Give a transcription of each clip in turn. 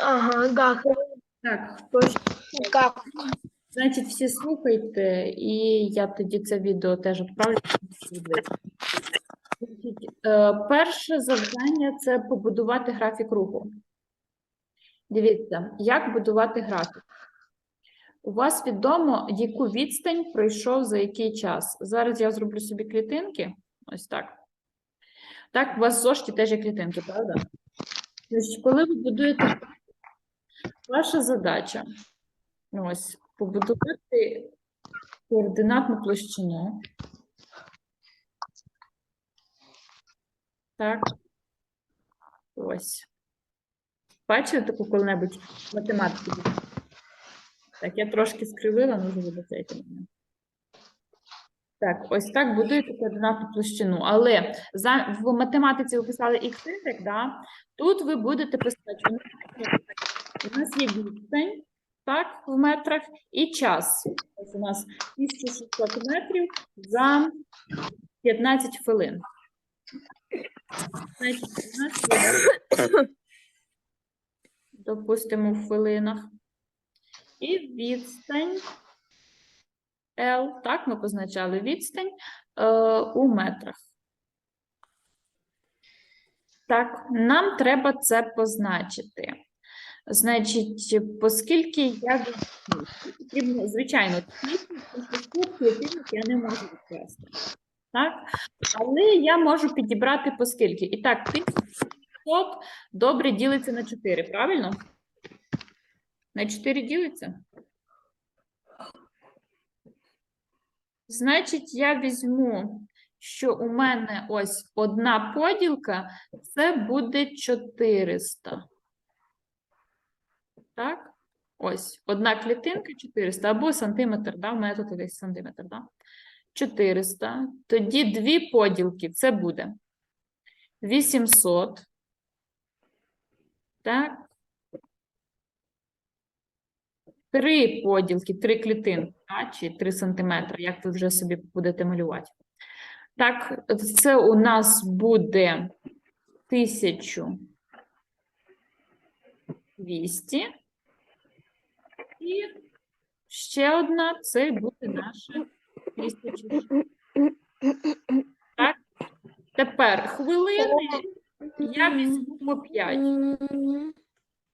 Ага, гак. Так, хтось Гак. Значить, всі слухайте, і я тоді це відео теж відправлю. Значить, е, Перше завдання це побудувати графік руху. Дивіться, як будувати графік. У вас відомо, яку відстань пройшов за який час. Зараз я зроблю собі клітинки. Ось так. Так, у вас в зошиті теж є клітинки, правда? Значить, коли ви будуєте ваша задача ось побудувати координатну площину. Так. Ось. Бачили таку коли-небудь в математиці? Так, я трошки скривила, ну вибачайте мене. Так, ось так будуєте координатну площину. Але за, в математиці ви писали x, да? тут ви будете писати, у нас- є відстань, так, в метрах, і час. Ось у нас 1600 метрів за 15 хвилин. Значить, у нас є, допустимо, в хвилинах. І відстань L, так, ми позначали відстань е, у метрах. Так, нам треба це позначити. Значить, оскільки я потрібно, звичайно, я не можу відкласти. Так? Але я можу підібрати по скільки. І так, 1600 добре ділиться на 4, правильно? На 4 ділиться? Значить, я візьму, що у мене ось одна поділка, це буде 400. Так? Ось, одна клітинка 400 або сантиметр, да? У мене тут десь сантиметр, да? 400. Тоді дві поділки, це буде 800. Так. Три поділки, три клітинки, да? чи 3 сантиметри, як ви вже собі будете малювати. Так, це у нас буде 1200. І ще одна, це буде наша 1000. Так, тепер хвилини я візьму по 5.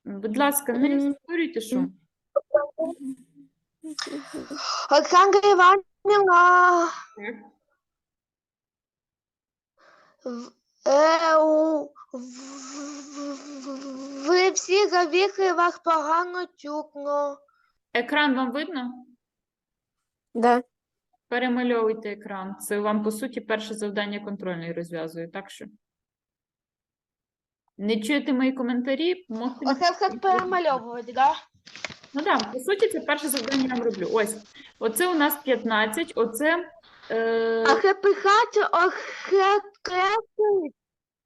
Будь ласка, не створюйте шум. Олександра Іванівна, е, ви всі завіхи, вас погано чутно. Екран вам видно? Да. Перемальовуйте екран. Це вам, по суті, перше завдання контрольної розв'язую. Так що не чуєте мої коментарі? Можете... Оце все перемальовувати, да? Ну так, по суті, це перше завдання я вам роблю. Ось, оце у нас 15, оце. Е... Оце.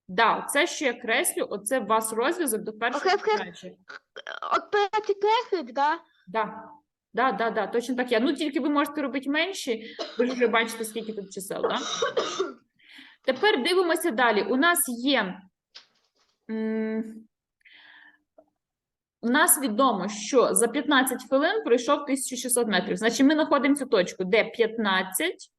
Да, це, що я креслю, оце у вас розв'язок до першої Окей, окей. задачі. От перед креслить, да? Да. Да, да, да, точно так. Я. Ну, тільки ви можете робити менші, ви вже бачите, скільки тут чисел, да? Тепер дивимося далі. У нас є. У нас відомо, що за 15 хвилин пройшов 1600 метрів. Значить, ми знаходимо цю точку, де 15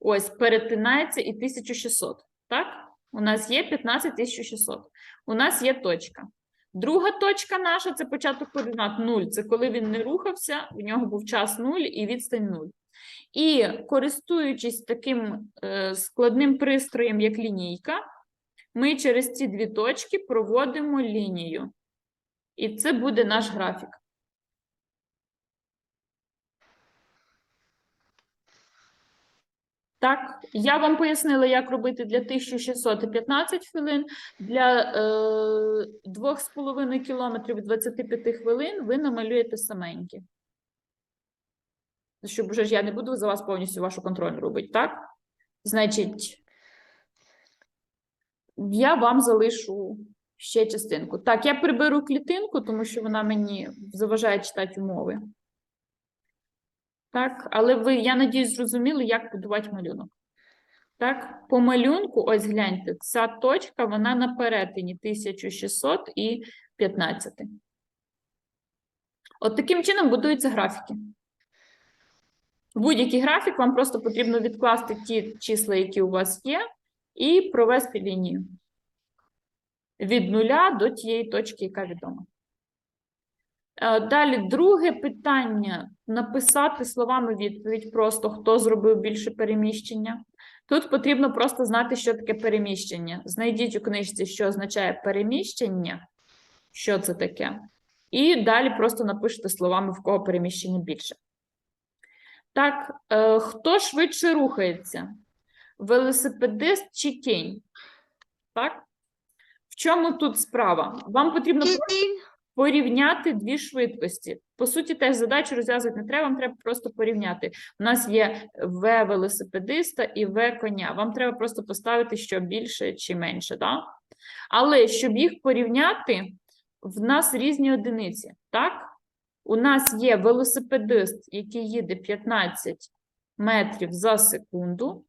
ось перетинається і 1600. Так? У нас є 15 1600. У нас є точка. Друга точка наша це початок координат 0. Це коли він не рухався, в нього був час 0 і відстань 0. І користуючись таким е, складним пристроєм, як лінійка, ми через ці дві точки проводимо лінію. І це буде наш графік. Так, я вам пояснила, як робити для 1615 хвилин, для е, 2,5 кілометрів 25 хвилин ви намалюєте саменькі. Щоб вже ж я не буду за вас повністю вашу контрольну робити, так? Значить, я вам залишу ще частинку. Так, я приберу клітинку, тому що вона мені заважає читати умови. Так, але ви, я надіюсь, зрозуміли, як будувати малюнок. Так, по малюнку, ось гляньте, ця точка, вона на перетині 1600 і 15. От таким чином будуються графіки. Будь-який графік вам просто потрібно відкласти ті числа, які у вас є, і провести лінію від нуля до тієї точки, яка відома. Е, Далі, друге питання: написати словами відповідь просто хто зробив більше переміщення. Тут потрібно просто знати, що таке переміщення. Знайдіть у книжці, що означає переміщення, що це таке. І далі просто напишете словами, в кого переміщення більше. Так, е, хто швидше рухається? Велосипедист чи кінь? Так? В чому тут справа? Вам потрібно просто. Порівняти дві швидкості. По суті, теж задачу розв'язувати не треба, вам треба просто порівняти. У нас є В велосипедиста і В коня. Вам треба просто поставити, що більше чи менше. Да? Але щоб їх порівняти, в нас різні одиниці. Так? У нас є велосипедист, який їде 15 метрів за секунду,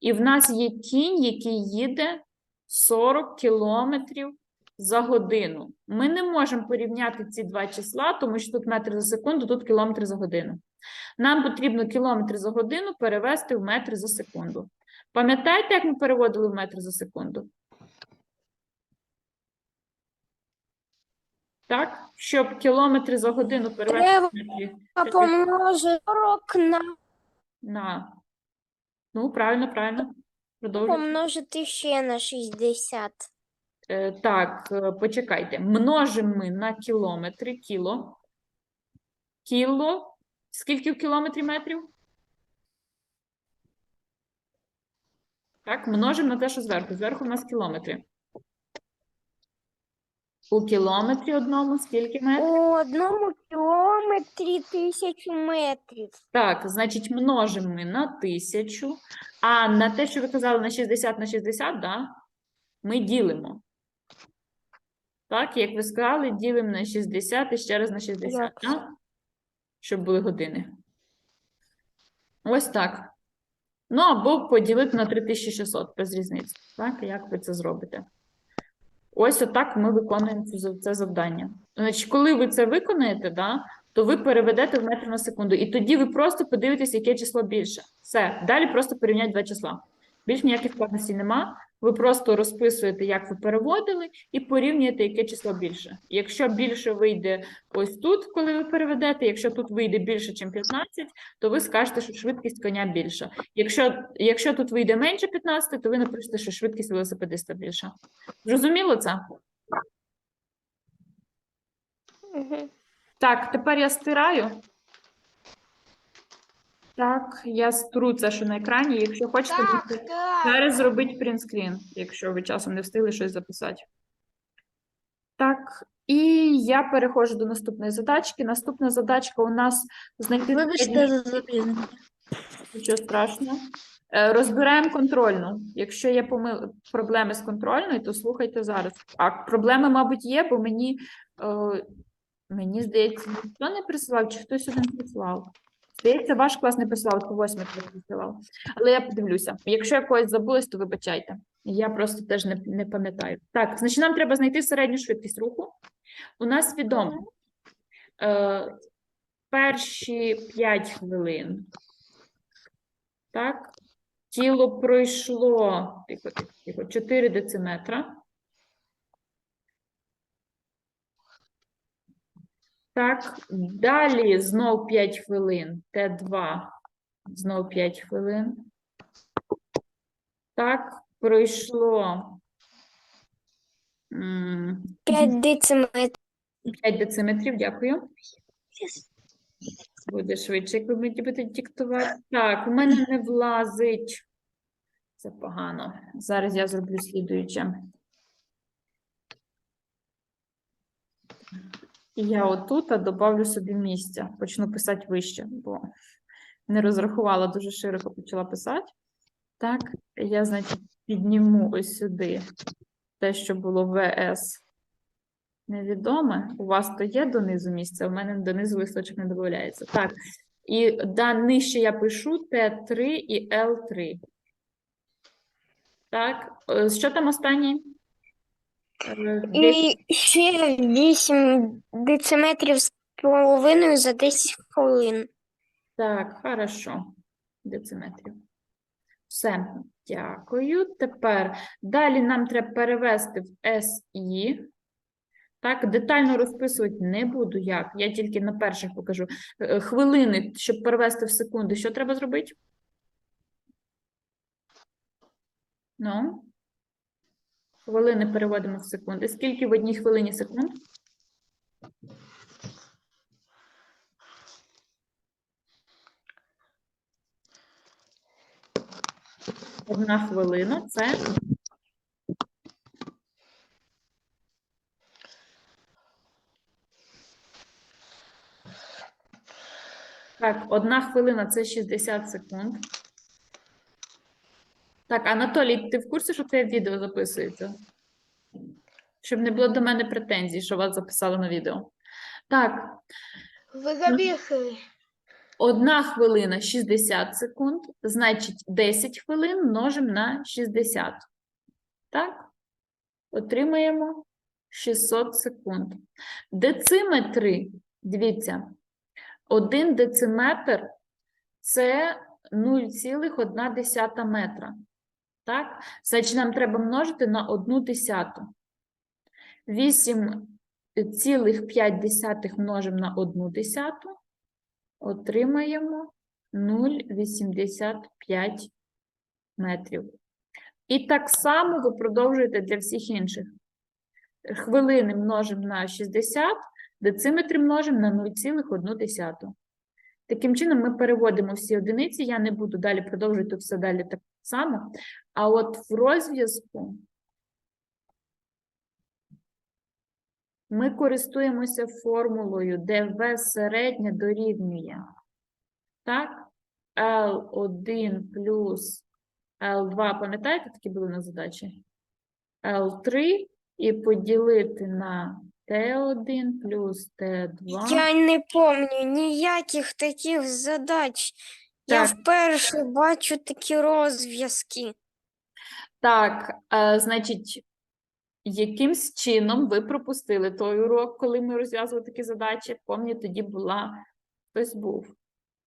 і в нас є кінь, який їде 40 кілометрів за годину. Ми не можемо порівняти ці два числа, тому що тут метри за секунду, тут кілометри за годину. Нам потрібно кілометри за годину перевести в метри за секунду. Пам'ятаєте, як ми переводили в метри за секунду? Так, щоб кілометри за годину перевести Треба в метрі А помножити 40 на на. Ну, правильно, правильно. Продовжуйте. помножити ще на 60. Е, Так, е, почекайте. Множимо ми на кілометри, кіло. Кіло. Скільки в кілометрі метрів? Так, множимо на те, що зверху. Зверху в нас кілометри. У кілометрі одному скільки метрів? У одному кілометрі тисячу метрів. Так, значить, множимо ми на тисячу, а на те, що ви казали на 60 на 60, да, ми ділимо. Так, як ви сказали, ділимо на 60 і ще раз на 60, Як да? щоб були години. Ось так. Ну, або поділити на 3600, без різниці. Так, як ви це зробите? Ось отак ми виконуємо це завдання. Значить, коли ви це виконаєте, да, то ви переведете в метр на секунду. І тоді ви просто подивитесь, яке число більше. Все. Далі просто порівняйте два числа. Більш ніяких складностей нема. Ви просто розписуєте, як ви переводили, і порівнюєте, яке число більше. Якщо більше вийде ось тут, коли ви переведете, якщо тут вийде більше, ніж 15, то ви скажете, що швидкість коня більша. Якщо, якщо тут вийде менше 15, то ви напишете, що швидкість велосипедиста більша. Зрозуміло це? Угу. Так, тепер я стираю. Так, я стру це, що на екрані. Якщо хочете, можете так. зараз зробити принтскрін, якщо ви часом не встигли щось записати. Так, і я переходжу до наступної задачки. Наступна задачка у нас знайти середню за запізнення. Нічого страшного. Е, Розбираємо контрольну. Якщо є помил... проблеми з контрольною, то слухайте зараз. А проблеми, мабуть, є, бо мені, е, мені здається, ніхто не присилав, чи хтось один присилав. Здається, ваш клас не присилав, то восьмий присилав. Але я подивлюся. Якщо я когось забулась, то вибачайте. Я просто теж не, не пам'ятаю. Так, значить, нам треба знайти середню швидкість руху. У нас відомо е, перші 5 хвилин. Так, тіло пройшло тихо, тихо, 4 дециметра. Так, далі знов 5 хвилин. Т2, знов 5 хвилин. Так, пройшло м, 5 дециметрів. 5 дециметрів, дякую. Буде швидше, як ви мені будете диктувати. Так, у мене не влазить. Це погано. Зараз я зроблю слідуюче. І я отут а собі місця. Почну писати вище, бо не розрахувала дуже широко почала писати. Так, я, значить, підніму ось сюди те, що було ВС невідоме. У вас то є донизу місце, у мене донизу листочок не додається. Так, і да, нижче я пишу Т3 і Л3. Так, е, що там останнє? Е, І ще 8 дециметрів з половиною за 10 хвилин. Так, хорошо. Дециметрів. Все, дякую. Тепер далі нам треба перевести в SI. Так, детально розписувати не буду як. Я тільки на перших покажу. Е, Хвилини, щоб перевести в секунди, що треба зробити? Ну? Хвилини переводимо в секунди. Скільки в одній хвилині секунд? Одна хвилина це так, одна хвилина це 60 секунд. Так, Анатолій, ти в курсі, що твоє відео записується? Щоб не було до мене претензій, що вас записали на відео. Так, Ви забігли. Одна хвилина 60 секунд, значить 10 хвилин множимо на 60. Так? Отримаємо 600 секунд. Дециметри, дивіться, один дециметр це 0,1 метра. Так? Значить, нам треба множити на 1 десяту. 8,5 множимо на 1 десяту отримаємо 0,85 метрів. І так само ви продовжуєте для всіх інших. Хвилини множимо на 60, дециметри множимо на 0,1. Таким чином, ми переводимо всі одиниці. Я не буду далі продовжувати все далі так само. А от в розв'язку ми користуємося формулою, де В середнє дорівнює. Так? L1 плюс L2, пам'ятаєте, такі були на задачі? L3 і поділити на T1 плюс T2. Я не пам'ятаю ніяких таких задач. Я вперше бачу такі розв'язки. Так, е, значить, якимсь чином ви пропустили той урок, коли ми розв'язували такі задачі. Пам'ятаю, тоді була хтось був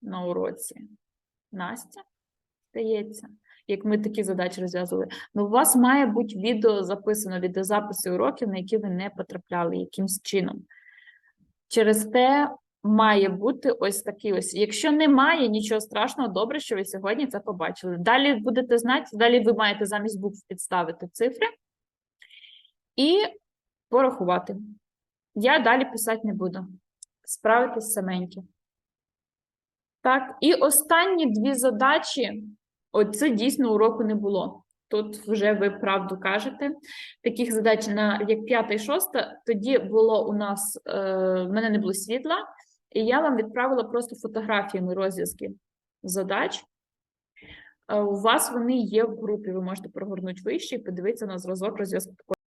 на уроці. Настя, здається, як ми такі задачі розв'язували. Ну, у вас має бути відео записано, відеозаписи уроків, на які ви не потрапляли якимсь чином. Через те має бути ось такий ось. Якщо немає, нічого страшного, добре, що ви сьогодні це побачили. Далі будете знати, далі ви маєте замість букв підставити цифри і порахувати. Я далі писати не буду. Справитись саменьки. Так, і останні дві задачі. Оце дійсно уроку не було. Тут вже ви правду кажете. Таких задач на як п'ята і шоста, тоді було у нас е, в мене не було світла, і я вам відправила просто фотографіями розв'язки задач. Е, У вас вони є в групі. Ви можете прогорнути вище і подивитися на зразок розв'язку